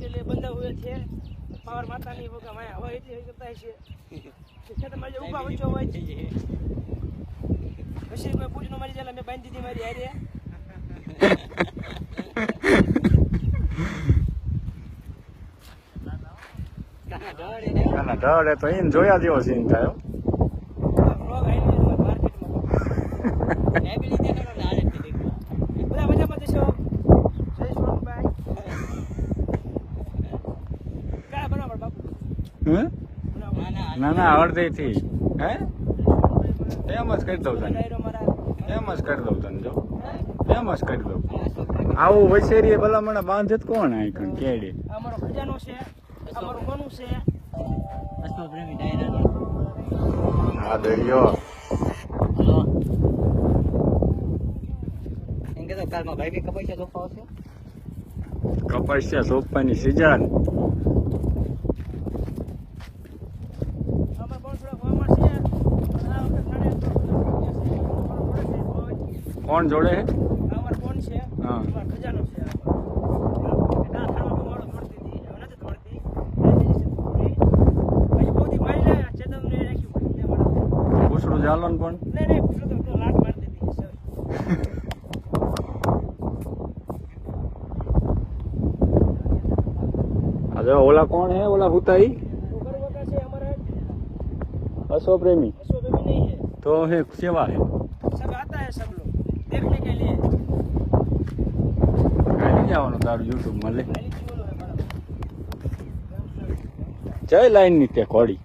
के लिए बंधे हुए थे पावर माता नहीं होगा मैं हवा इतनी ही करता है इसे खेत में जो ऊपर बच्चों हुआ है પછી કોઈ પૂછનો મારી ચાલે મેં બાંધી દીધી મારી હારે ના ઢળે તો એને જોયા જેવો સીન થાય હો. વ્લોગ આવીને માર્કેટમાં ના ના અડધેથી. હે? એમ જ કરી દઉં તને. એમ જ કરી દઉં તને જો. એમ જ કરી દઉં. આવું વૈસેરીએ ભલામણ બાંધે જ કોણ આ કેડી કેડે? આ અમારો ખજાનો છે આ મારું કોનું છે. આ દરિયો. છે સોપાની સિઝન. ફોન જોડે? અમાર ફોન છે. હા. અમાર ખજાનો છે જાલન પણ નહીં નહીં પૂછો તો લાટ મારી સર અરે ઓલા કોણ હે? ઓલા હુતાઈ? અશો પ્રેમી તો હે સેવા હે. જવાનું તારું યુટ્યુબમાં લે. જય લાઈનની ત્યાં કોડી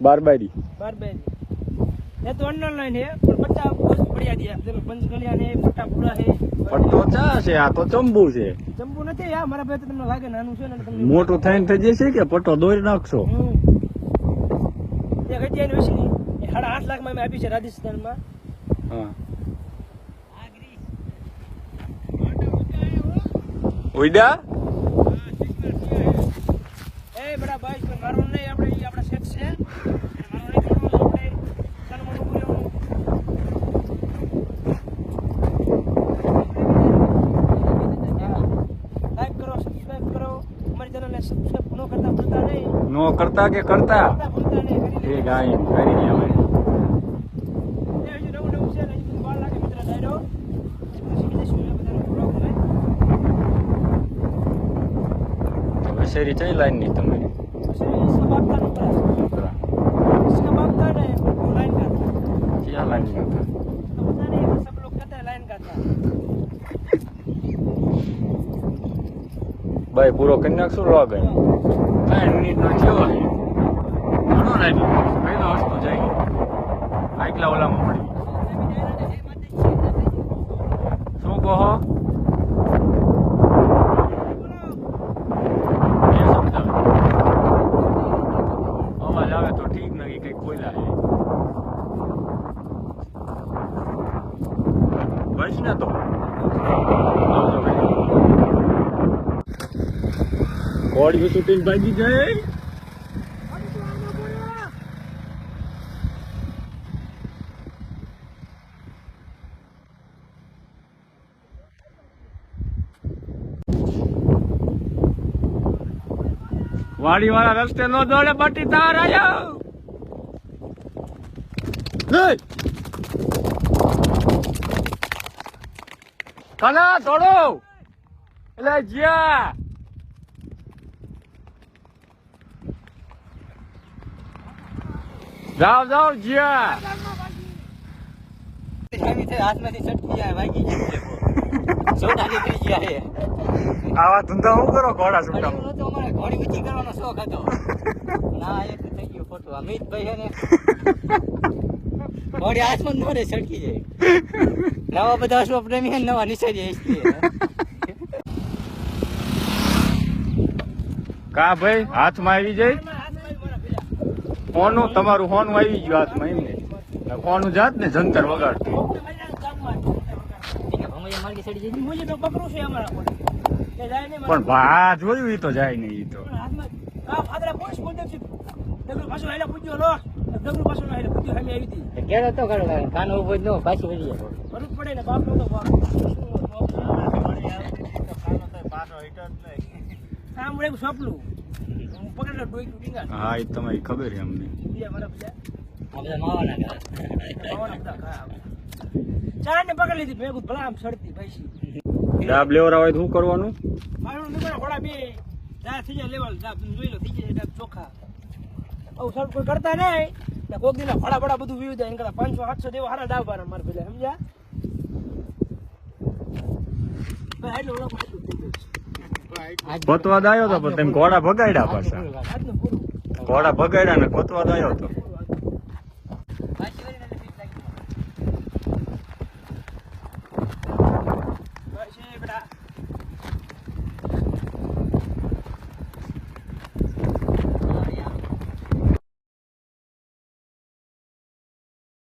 બારબારી. બારબારી. તો લાઈન હે પણ પટ્ટા બહુ બડિયા દિયા તમે પંચ કલ્યાણ હે પટ્ટા પૂરા હે પટ્ટો ચા છે આ તો ચંબુ છે. ચંબુ નથી યાર મારા ભાઈ તમને લાગે નાનું છે ને તમને મોટું થઈને થઈ જશે કે પટ્ટો દોરી નાખશો? સાડા આઠ લાખમાં આપી છે રાજસ્થાનમાં હા. સબસ્ક્રાઇબ ન કરતા ભૂલતા નહીં. નો કરતા કે કરતા? કરતા ભૂલતા નહીં એ ગાય કરી દેવાય શેરી થઈ, લાઈનની તમારી ક્યાં લાઈન ભાઈ પૂરો કરી નાખશું લોગ ત્રણ મિનિટનો થયો ઘણો લાગ્યો. પહેલો હસતો જાય. આટલા ઓલામાં આવે તો ઠીક નહીં કંઈક બોલ્યા છે બસ ને તો. કોડિયું શૂટિંગ ભાગી જાય? વાડી વાળા રસ્તે નો દોડે બટી તાર આયો. લઈ. કના દોડો. એટલે જ્યા. જાવ જાવ જ્યા. હાથમાંથી છટકી જાય વાગી જાય ગયા આવા ધંધા હું કરો ઘોડા છૂટા? અમારે ઘોડી ઊંચી કરવાનો શોખ હતો. ના એ થઈ ગયું ખોટું. અમિતભાઈ છે ને ઘોડી આસમાન મોડે છટકી જાય. નવા બધા અશ્વ પ્રેમી નવા નિશાળી કા ભાઈ? હાથમાં આવી જાય? હોનું તમારું હોનું આવી ગયું હાથમાં એમને. હોનું જાત ને જંતર વગાડતું. પણ ભા જોયું એ તો જાય નહીં એ તો હું એ તમારી ખબર છે અમને. ચાર ને પકડી લીધી ભેગું ભલા આમ સડતી પૈસી ડાબ લેવરા હોય તો શું કરવાનું? કરતા નહીં. કોક દિન બડા બધું વીવું જાય. એમ પાંચસો સાતસો દેવો હારા ડાબ બારા મારે પેલા સમજ્યા? ગોતવા આવ્યો તો પણ તમે ઘોડા ભગાડ્યા પાછા. ઘોડા ભગાડ્યા ને ગોતવા દાયો તો.